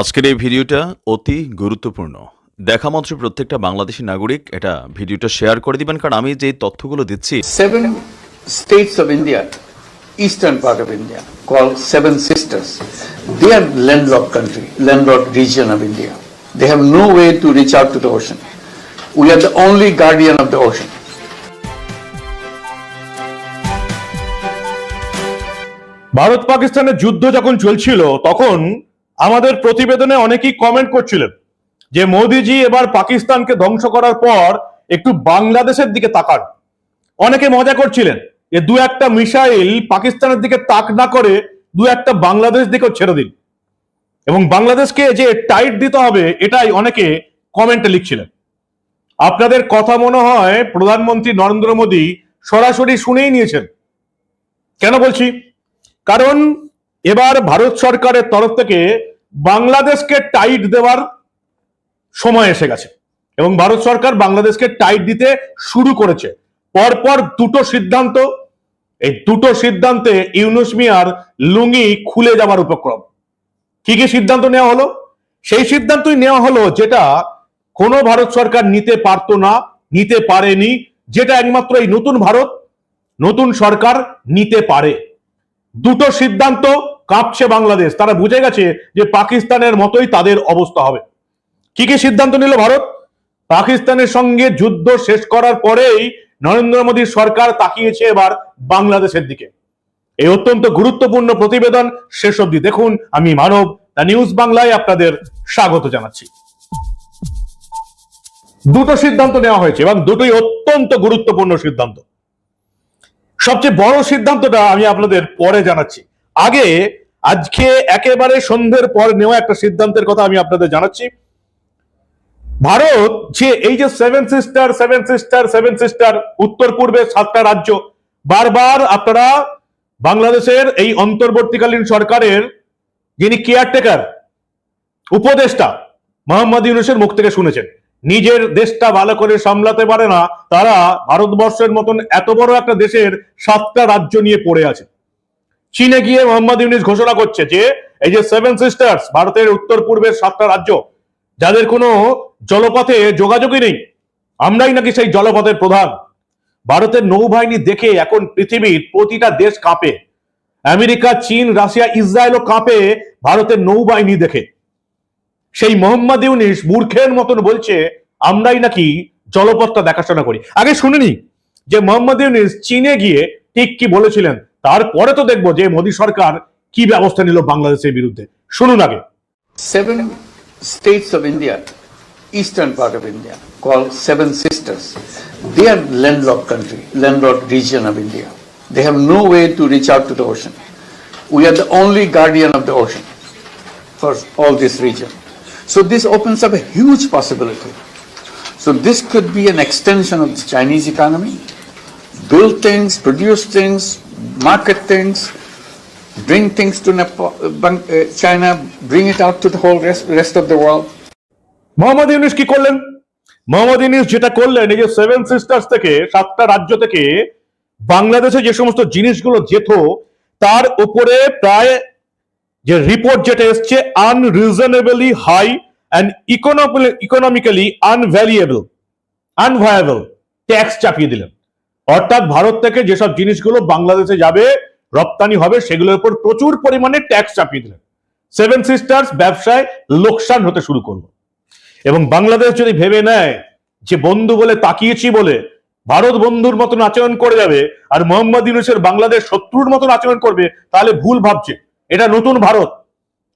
আজকের এই ভিডিওটা অতি গুরুত্বপূর্ণ। দেখা মাত্র প্রত্যেকটা বাংলাদেশী নাগরিক এটা ভিডিওটা শেয়ার করে দিবেন কারণ আমি যে তথ্যগুলো দিচ্ছি। Seven states of India eastern part of India call seven sisters they are land country landlock region of India they have no way to reach out to the ocean we are the only guardian of the ocean Bharat পাকিস্তানের যুদ্ধ যখন চলছিল তখন আমাদের প্রতিবেদনে অনেকেই comment করছিলেন যে মোদিজি এবার পাকিস্তানকে ধ্বংস করার পর একটু বাংলাদেশের দিকে তাকান। অনেকে মজা করছিলেন যে দু একটা মিসাইল পাকিস্তানের দিকে তাক না করে দু একটা বাংলাদেশ দিকেও ছেড়ে দিন এবং বাংলাদেশকে যে টাইট দিতে হবে এটাই অনেকে কমেন্টে লিখছিলেন। আপনাদের কথা মনে হয় প্রধানমন্ত্রী নরেন্দ্র মোদী সরাসরি শুনেই নিয়েছেন। কেন বলছি? কারণ এবার ভারত সরকারের তরফ থেকে বাংলাদেশকে টাইট দেওয়ার সময় এসে গেছে। এবং ভারত সরকার বাংলাদেশকে টাইট দিতে শুরু করেছে। পরপর দুটো সিদ্ধান্ত, এই দুটো সিদ্ধান্তে ইউনুস মিয়ার লুঙ্গি খুলে যাবার উপক্রম। কি কি সিদ্ধান্ত নেওয়া হলো? সেই সিদ্ধান্তই নেওয়া হলো যেটা কোনো ভারত সরকার নিতে পারতো না, নিতে পারেনি, যেটা একমাত্র এই নতুন ভারত, নতুন সরকার নিতে পারে। দুটো সিদ্ধান্ত কাঁপছে বাংলাদেশ। তারা বুঝে গেছে যে পাকিস্তানের মতোই তাদের অবস্থা হবে। কি কি সিদ্ধান্ত নিল ভারত? পাকিস্তানের সঙ্গে যুদ্ধ শেষ করার পরেই নরেন্দ্র মোদীর সরকার তাকিয়েছে এবার বাংলাদেশের দিকে। এই অত্যন্ত গুরুত্বপূর্ণ প্রতিবেদন শেষ অবধি দেখুন। আমি মানব, দ্য নিউজ বাংলায় আপনাদের স্বাগত জানাচ্ছি। দুটো সিদ্ধান্ত নেওয়া হয়েছে এবং দুটোই অত্যন্ত গুরুত্বপূর্ণ সিদ্ধান্ত। সবচেয়ে বড় সিদ্ধান্তটা আমি আপনাদের পরে জানাচ্ছি। আগে আজকে একেবারে সন্ধ্যের পর নেওয়া একটা সিদ্ধান্তের কথা আমি আপনাদের জানাচ্ছি। ভারত যে এই যে seven sister seven sister seven sister উত্তর পূর্বে সাতটা রাজ্য, বারবার আপনারা বাংলাদেশের এই অন্তর্বর্তীকালীন সরকারের যিনি কেয়ারটেকার উপদেষ্টা, মোহাম্মদ ইউনুসের মুখ থেকে শুনেছেন। নিজের দেশটা ভালো করে সামলাতে পারে না, তারা ভারতবর্ষের মতন এত বড় একটা দেশের সাতটা রাজ্য নিয়ে পড়ে আছে। চীনে গিয়ে মোহাম্মদ ইউনুস ঘোষণা করছে যে, এই যে সেভেন সিস্টার্স ভারতের উত্তর পূর্বের সাতটা রাজ্য, যাদের কোনো জলপথে যোগাযোগই নেই, আমরাই নাকি সেই জলপথের প্রধান। ভারতের নৌবাহিনী দেখে এখন পৃথিবীর প্রতিটা দেশ কাঁপে। আমেরিকা, চীন, রাশিয়া, ইসরায়েলও কাঁপে ভারতের নৌবাহিনী দেখে। সেই মোহাম্মদ ইউনিস মূর্খের মতন বলছে, আমরাই নাকি জলপথটা দেখাশোনা করি। আগে শুনিনি যে মোহাম্মদ ইউনিস চীনে গিয়ে ঠিক কি বলেছিলেন? তারপরে তো দেখব যে মোদী সরকার কি ব্যবস্থা নিল বাংলাদেশের বিরুদ্ধে শুনুন আগে Seven states of India, eastern part of India, called Seven Sisters. They are landlocked country, landlocked region of India. They have no way to reach out to the ocean. We are the only guardian of the ocean for all this region. So this opens up a huge possibility. So this could be an extension of the Chinese economy. Build things, produce things, market things, bring things to Nepal, uh, China, bring it out to the whole rest, rest of the world. Mohammad Yunus কি করলেন মোহাম্মদ ইউনিস যেটা করলেন এই যে seven sisters থেকে সাতটা রাজ্য থেকে বাংলাদেশে যে সমস্ত জিনিসগুলো যেত তার উপরে প্রায় যে রিপোর্ট যেটা এসছে unreasonably high and economically unavailable unviable tax চাপিয়ে দিলেন অর্থাৎ ভারত থেকে যেসব জিনিসগুলো বাংলাদেশে যাবে, রপ্তানি হবে, সেগুলোর উপর প্রচুর পরিমাণে ট্যাক্স চাপিয়ে দিলেন। সেভেন সিস্টার্স ব্যবসায় লোকসান হতে শুরু করল। এবং বাংলাদেশ যদি ভেবে নেয় যে বন্ধু বলে তাকিয়েছি বলে ভারত বন্ধুর মতন আচরণ করে যাবে আর মোহাম্মদ ইউনুসের বাংলাদেশ শত্রুর মতন আচরণ করবে, তাহলে ভুল ভাবছে। এটা নতুন ভারত।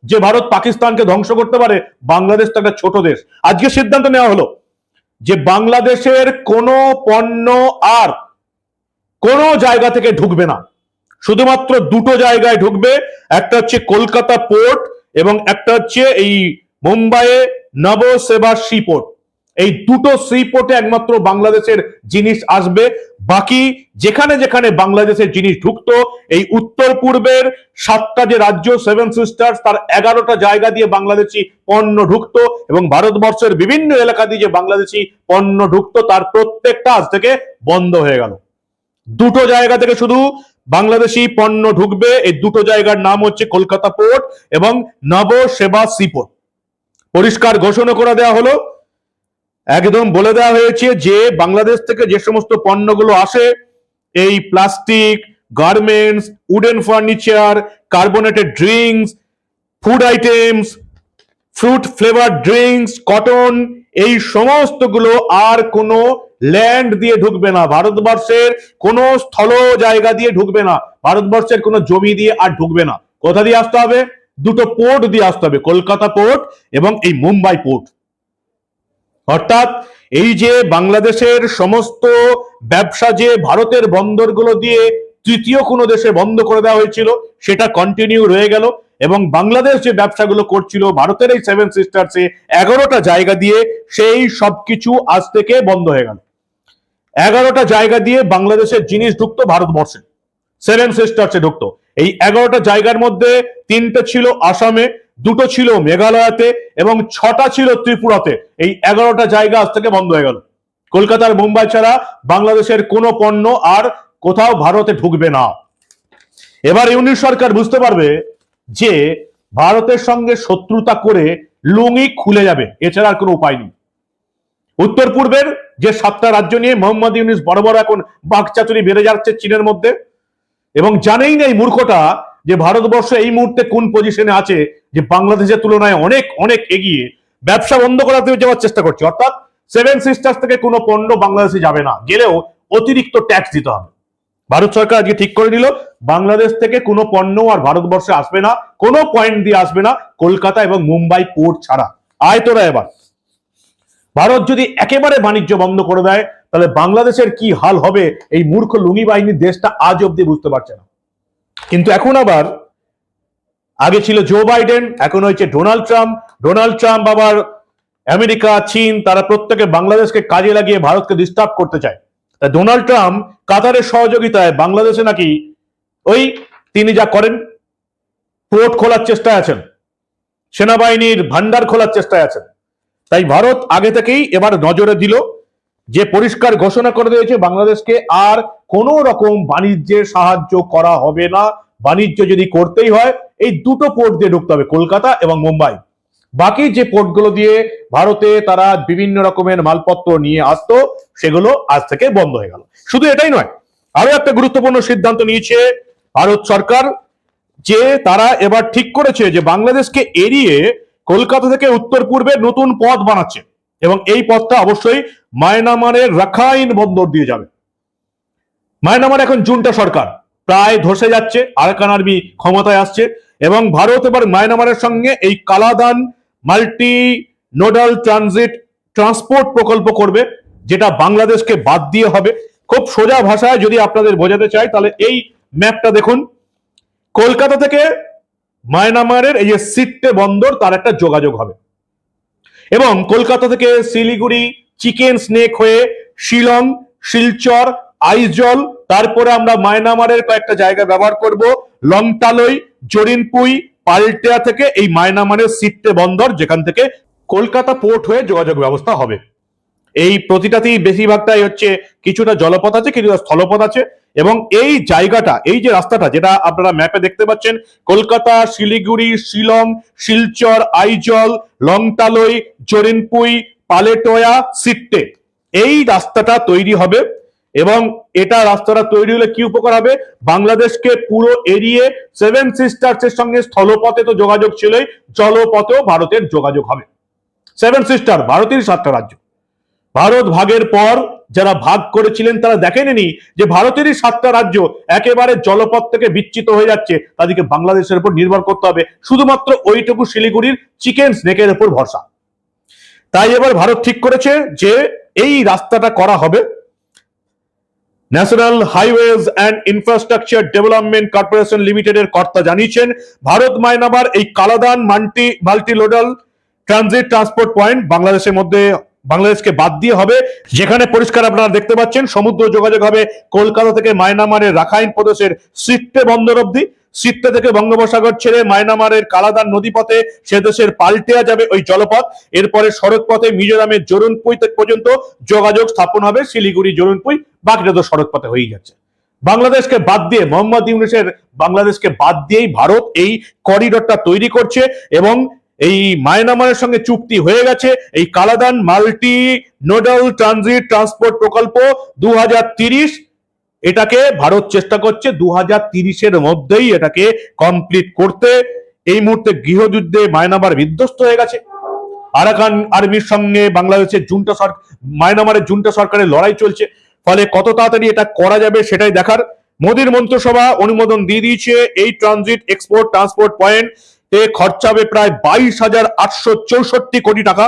যে ভারত পাকিস্তানকে ধ্বংস করতে পারে, বাংলাদেশ তো একটা ছোট দেশ। আজকে সিদ্ধান্ত নেওয়া হলো যে বাংলাদেশের কোনো পণ্য আর কোনো জায়গা থেকে ঢুকবে না। শুধুমাত্র দুটো জায়গায় ঢুকবে, একটা হচ্ছে কলকাতা পোর্ট এবং একটা হচ্ছে এই মুম্বাইয়ে নবসেবা সি পোর্ট। এই দুটো সি পোর্টে একমাত্র বাংলাদেশের জিনিস আসবে। বাকি যেখানে যেখানে বাংলাদেশের জিনিস ঢুকতো, এই উত্তর পূর্বের সাতটা যে রাজ্য সেভেন সিস্টার্স তার এগারোটা জায়গা দিয়ে বাংলাদেশি পণ্য ঢুকতো এবং ভারতবর্ষের বিভিন্ন এলাকা দিয়ে যে বাংলাদেশি পণ্য ঢুকতো, তার প্রত্যেকটা আজ থেকে বন্ধ হয়ে গেল। দুটো জায়গা থেকে শুধু বাংলাদেশি পণ্য ঢুকবে। এই দুটো জায়গার নাম হচ্ছে কলকাতা পোর্ট এবং নব সেবা সি পোর্ট। পরিষ্কার ঘোষণা করে দেওয়া হলো। একদম বলে দেওয়া হয়েছে যে বাংলাদেশ থেকে যে সমস্ত পণ্যগুলো আসে, এই plastic, garments, wooden furniture, carbonated drinks, food items, fruit flavour drinks, cotton, এই সমস্তগুলো আর কোনো ল্যান্ড দিয়ে ঢুকবে না, ভারতবর্ষের কোনো স্থল জায়গা দিয়ে ঢুকবে না, ভারতবর্ষের কোনো জমি দিয়ে আর ঢুকবে না। কোথা দিয়ে আসতে হবে? দুটো পোর্ট দিয়ে আসতে হবে, কলকাতা পোর্ট এবং এই মুম্বাই পোর্ট অর্থাৎ এই যে বাংলাদেশের সমস্ত ব্যবসা যে ভারতের বন্দরগুলো দিয়ে তৃতীয় কোনো দেশে বন্ধ করে দেওয়া হয়েছিল, সেটা কন্টিনিউ রয়ে গেল এবং বাংলাদেশ যে ব্যবসাগুলো করছিল, ভারতের এই সেভেন সিস্টার্সে এগারোটা জায়গা দিয়ে সেই সবকিছু আজ থেকে বন্ধ হয়ে গেল। এগারোটা জায়গা দিয়ে বাংলাদেশের জিনিস ঢুকতো ভারতবর্ষে। সেভেন সিস্টার্সে ঢুকতো। এই এগারোটা জায়গার মধ্যে তিনটে ছিল আসামে, দুটো ছিল মেঘালয়াতে এবং ছটা ছিল ত্রিপুরাতে। এই এগারোটা জায়গা আজ থেকে বন্ধ হয়ে গেল। কলকাতার মুম্বাই ছাড়া বাংলাদেশের কোনো পণ্য আর কোথাও ভারতে ঢুকবে না। এবার ইউনিট সরকার বুঝতে পারবে যে ভারতের সঙ্গে শত্রুতা করে লুঙ্গি খুলে যাবে। এছাড়া আর কোনো উপায় নেই। উত্তর পূর্বের যে সাতটা রাজ্য নিয়ে মোহাম্মদ ইউনিস বড় বড় এখন বাকচাতুরি বেড়ে যাচ্ছে চীনের মধ্যে। এবং জানেই না এই মূর্খটা যে ভারতবর্ষ এই মুহূর্তে কোন পজিশনে আছে যে বাংলাদেশের তুলনায় অনেক অনেক এগিয়ে ব্যবসা বন্ধ করাতে যাওয়ার চেষ্টা করছে। অর্থাৎ সেভেন সিস্টার্স থেকে কোনো পণ্য বাংলাদেশে যাবে না। গেলেও অতিরিক্ত ট্যাক্স দিতে হবে। ভারত সরকার আজকে ঠিক করে নিল বাংলাদেশ থেকে কোনো পণ্য আর ভারতবর্ষে আসবে না, কোনো পয়েন্ট দিয়ে আসবে না, কলকাতা এবং মুম্বাই পোর্ট ছাড়া। আয় তোরা এবার। ভারত যদি একেবারে বাণিজ্য বন্ধ করে দেয়, তাহলে বাংলাদেশের কি হাল হবে? এই মূর্খ লুঙ্গি বাহিনীর দেশটা আজ অব্দি বুঝতে পারছে না। কিন্তু এখন আবার, আগে ছিল জো বাইডেন এখন হয়েছে ডোনাল্ড ট্রাম্প ডোনাল্ড ট্রাম্প আবার আমেরিকা, চীন, তারা প্রত্যেকে বাংলাদেশকে কাজে লাগিয়ে ভারতকে ডিস্টার্ব করতে চায়। তা ডোনাল্ড ট্রাম্প কাতারের সহযোগিতায় বাংলাদেশে নাকি ওই তিনি যা করেন, পোর্ট খোলার চেষ্টায় আছেন। সেনাবাহিনীর ভান্ডার খোলার চেষ্টায় আছেন। তাই ভারত আগে থেকেই এবার নজরে দিল যে পরিষ্কার ঘোষণা করে দিয়েছে বাংলাদেশকে আর কোনো রকম বাণিজ্যের সাহায্য করা হবে না। বাণিজ্য যদি করতেই হয়, এই দুটো পোর্ট দিয়ে ঢুকতে হবে, কলকাতা এবং মুম্বাই। বাকি যে পোর্টগুলো দিয়ে ভারতে তারা বিভিন্ন রকমের মালপত্র নিয়ে আসতো, সেগুলো আজ থেকে বন্ধ হয়ে গেল। শুধু এটাই নয়, আরও একটা গুরুত্বপূর্ণ সিদ্ধান্ত নিয়েছে ভারত সরকার যে তারা এবার ঠিক করেছে যে বাংলাদেশকে এড়িয়ে কলকাতা থেকে উত্তর পূর্বে নতুন পথ বানাচ্ছে এবং এই পথটা অবশ্যই মায়ানমারের রাখাইন বন্দর দিয়ে যাবে। মায়ানমার এখন জুনটা সরকার, প্রায় ধসে যাচ্ছে, আরাকান আর্মি ক্ষমতায় আসছে এবং ভারত এবার মায়ানমারের সঙ্গে এই Kaladan multi nodal transit transport প্রকল্প করবে, যেটা বাংলাদেশকে বাদ দিয়ে হবে। খুব সোজা ভাষায় যদি আপনাদের বোঝাতে চাই, তাহলে এই ম্যাপটা দেখুন। কলকাতা থেকে মায়ানমারের এই যে সিট্টে বন্দর, তার একটা যোগাযোগ হবে। এবং কলকাতা থেকে শিলিগুড়ি, চিকেন স্নেক হয়ে শিলং, শিলচর, আইজল, তারপরে আমরা মায়ানমারের কয়েকটা জায়গা ব্যবহার করব। লংটালই, জরিনপুই, পাল্টিয়া থেকে এই মায়ানমারের সিট্টে বন্দর, যেখান থেকে কলকাতা পোর্ট হয়ে যোগাযোগ ব্যবস্থা হবে। এই প্রতিটাতেই বেশিরভাগটাই হচ্ছে কিছুটা জলপথ আছে, কিছুটা স্থলপথ আছে এবং এই জায়গাটা, এই যে রাস্তাটা, যেটা আপনারা ম্যাপে দেখতে পাচ্ছেন, কলকাতা, শিলিগুড়ি, শিলং, শিলচর, আইজল লংটালই জরিনপুই, পালেটোয়া, সিট্টে। এই রাস্তাটা তৈরি হবে এবং এটা রাস্তাটা তৈরি হলে কি উপকার হবে? বাংলাদেশকে পুরো এরিয়ে সেভেন সিস্টার্স এর সঙ্গে স্থলপথে তো যোগাযোগ ছিলই, জলপথেও ভারতের যোগাযোগ হবে। সেভেন সিস্টার ভারতের সাতটা রাজ্য। ভারত ভাগের পর যারা ভাগ করেছিলেন তারা দেখেননি যে ভারতেরই সাতটা রাজ্য একেবারে জলপথ থেকে বিচ্ছিত হয়ে যাচ্ছে। তাদেরকে বাংলাদেশের উপর নির্ভর করতে হবে। শুধুমাত্র ওইটুকু শিলিগুড়ির চিকেন স্নেকের উপর ভরসা। তাই এবার ভারত ঠিক করেছে যে এই রাস্তাটা করা হবে। National Highways and Infrastructure Development Corporation লিমিটেডের কর্তা জানিয়েছেন, ভারত মায়ানমার এই Kaladan multi multimodal transit transport point বাংলাদেশের মধ্যে বাংলাদেশকে বাদ দিয়ে হবে। যেখানে পরিষ্কার আপনারা দেখতে পাচ্ছেন, সমুদ্র যোগাযোগ হবে কলকাতা থেকে মায়ানমারের রাখাইন প্রদেশের সিট্টে বন্দর অব্দি সিট্টে থেকে বঙ্গোপসাগর ছেড়ে মায়ানমারের কালাদান নদীপথে সে দেশের পাল্টেয়া যাবে ওই জলপথ। এরপরে সড়ক পথে মিজোরামের জরুনপুই পর্যন্ত যোগাযোগ স্থাপন হবে। শিলিগুড়ি, জরুনপুই তো সড়ক পথে হয়েই যাচ্ছে। বাংলাদেশকে বাদ দিয়ে, মোহাম্মদ ইউনুসের বাংলাদেশকে বাদ দিয়েই ভারত এই করিডোরটা তৈরি করছে এবং এই মায়ানমারের সঙ্গে চুক্তি হয়ে গেছে। এই Kaladan multi nodal transit transport প্রকল্প দু এটাকে ভারত চেষ্টা করছে দু তিরিশের মধ্যেই এটাকে কমপ্লিট করতে। এই মুহূর্তে গৃহযুদ্ধে মায়ানমার বিধ্বস্ত হয়ে গেছে। আরাকান আর্মির সঙ্গে বাংলাদেশের জুন্টা সরকার মায়ানমারের জুন্টা সরকারের লড়াই চলছে। ফলে কত তাড়াতাড়ি এটা করা যাবে সেটাই দেখার। মোদীর মন্ত্রিসভা অনুমোদন দিয়ে দিয়েছে এই ট্রানজিট এক্সপোর্ট ট্রান্সপোর্ট পয়েন্ট। এ খরচা হবে প্রায় বাইশ হাজার আটশো চৌষট্টি কোটি টাকা।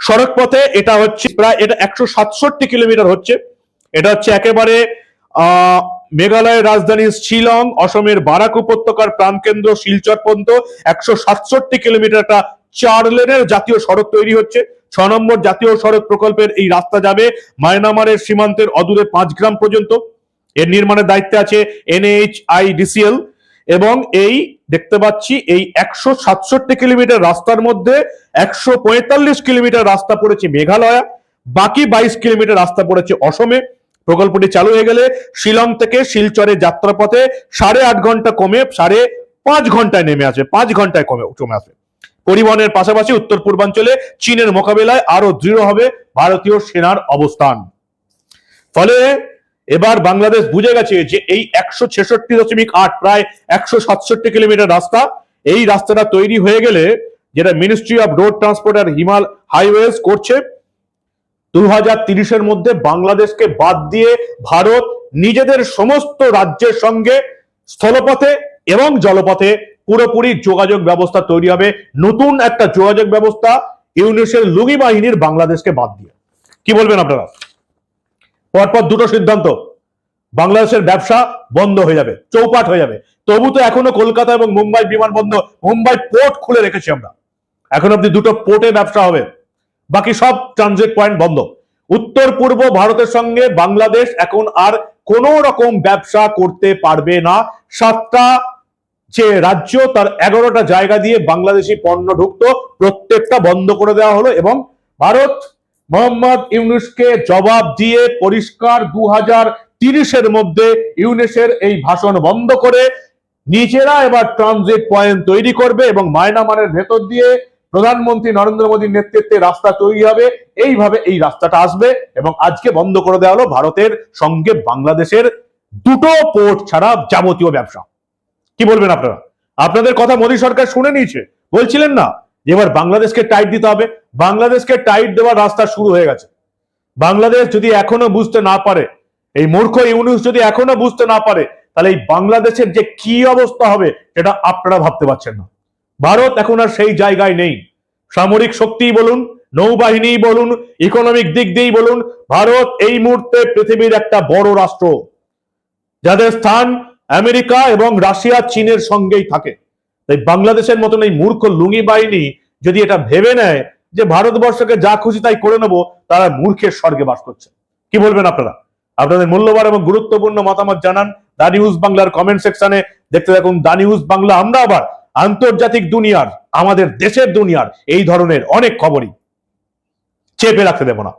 সড়ক পথে এটা হচ্ছে প্রায় এটা একশো সাতষট্টি কিলোমিটার হচ্ছে। এটা হচ্ছে একেবারে মেঘালয়ের রাজধানী শিলং, অসমের বারাক উপত্যকার প্রাণকেন্দ্র শিলচর পর্যন্ত একশো সাতষট্টি কিলোমিটার একটা চার লেনের জাতীয় সড়ক তৈরি হচ্ছে। ছ নম্বর জাতীয় সড়ক প্রকল্পের এই রাস্তা যাবে মায়ানমারের সীমান্তের অদূরে পাঁচ গ্রাম পর্যন্ত। এর নির্মাণের দায়িত্বে আছে এনএইচআইডিসিএল। এবং এই দেখতে পাচ্ছি এই একশো সাতষট্টি কিলোমিটার রাস্তার মধ্যে একশো পঁয়তাল্লিশ কিলোমিটার রাস্তা পড়েছে মেঘালয়, বাকি বাইশ কিলোমিটার রাস্তা পড়েছে অসমে। প্রকল্পটি চালু হয়ে গেলে শিলং থেকে শিলচরে যাত্রাপথে সাড়ে আট ঘণ্টা কমে, সাড়ে পাঁচ ঘন্টায় নেমে আসবে পাঁচ ঘন্টায় কমে কমে আসবে পরিবহনের পাশাপাশি উত্তর পূর্বাঞ্চলে চীনের মোকাবিলায় আরও দৃঢ় হবে ভারতীয় সেনার অবস্থান। ফলে এবার বাংলাদেশ বুঝে গেছে যে এই একশো ছেষট্টি দশমিক আট, প্রায় একশো সাতষট্টি কিলোমিটার রাস্তা, এই রাস্তাটা তৈরি হয়ে গেলে যেটা মিনিস্ট্রি অফ রোড ট্রান্সপোর্ট আর হিমাল হাইওয়েজ করছে দু হাজার তিরিশের মধ্যে বাংলাদেশকে বাদ দিয়ে ভারত নিজেদের সমস্ত রাজ্যের সঙ্গে স্থলপথে এবং জলপথে পুরোপুরি যোগাযোগ ব্যবস্থা তৈরি হবে। নতুন একটা যোগাযোগ ব্যবস্থা ইউনিসের লুঙ্গি বাহিনীর বাংলাদেশকে বাদ দিয়ে। কি বলবেন আপনারা? পরপর দুটো সিদ্ধান্ত। বাংলাদেশের ব্যবসা বন্ধ হয়ে যাবে, চৌপাট হয়ে যাবে। তবু তো এখনও কলকাতা এবং মুম্বাই বিমানবন্দর, মুম্বাই পোর্ট খুলে রেখেছি আমরা। এখন অব্দি দুটো পোর্টে ব্যবসা হবে। বাকি সব ট্রানজিট পয়েন্ট বন্ধ। উত্তর, পূর্ব ভারতের সঙ্গে বাংলাদেশ এখন আর কোন রকম ব্যবসা করতে পারবে না। সাতটা যে রাজ্য, তার এগারোটা জায়গা দিয়ে বাংলাদেশি পণ্য ঢুকতো, প্রত্যেকটা বন্ধ করে দেওয়া হলো এবং ভারত মোহাম্মদ ইউনুসকে জবাব দিয়ে পরিষ্কার দু হাজার তিরিশের মধ্যে ইউনেসের এই ভাষণ বন্ধ করে নিজেরা এবার ট্রানজিট পয়েন্ট তৈরি করবে এবং মায়ানমারের ভেতর দিয়ে প্রধানমন্ত্রী নরেন্দ্র মোদীর নেতৃত্বে রাস্তা তৈরি হবে। এইভাবে এই রাস্তাটা আসবে এবং আজকে বন্ধ করে দেওয়া হলো ভারতের সঙ্গে বাংলাদেশের দুটো পোর্ট ছাড়া যাবতীয় ব্যবসা। কি বলবেন আপনারা? আপনাদের কথা মোদী সরকার শুনে নিয়েছে। বলছিলেন না এবার বাংলাদেশকে টাইট দিতে হবে। বাংলাদেশকে টাইট দেওয়ার রাস্তা শুরু হয়ে গেছে। বাংলাদেশ যদি এখনও বুঝতে না পারে, এই মূর্খ ইউনুস যদি এখনও বুঝতে না পারে, তাহলে এই বাংলাদেশের যে কি অবস্থা হবে, সেটা আপনারা ভাবতে পারছেন না। ভারত এখন আর সেই জায়গায় নেই। সামরিক শক্তি বলুন নৌবাহিনী বলুন ইকোনমিক দিক দিয়েই বলুন, ভারত এই মুহূর্তে পৃথিবীর একটা বড় রাষ্ট্র। যাদের স্থান আমেরিকা এবং রাশিয়া, চীনের সঙ্গেই থাকে। তাই বাংলাদেশের মতন এই মূর্খ লুঙ্গি বাহিনী যদি এটা ভেবে নেয় যে ভারতবর্ষকে যা খুশি তাই করে নেব, তারা মূর্খের স্বর্গে বাস করছে। কি বলবেন আপনারা? আপনাদের মূল্যবান এবং গুরুত্বপূর্ণ মতামত জানান দা নিউজ বাংলার কমেন্ট সেকশনে। দেখতে থাকুন দা নিউজ বাংলা, আমরা আবার আন্তর্জাতিক দুনিয়ার, আমাদের দেশের দুনিয়ার এই ধরনের অনেক খবরই চেপে রাখতে দেব না।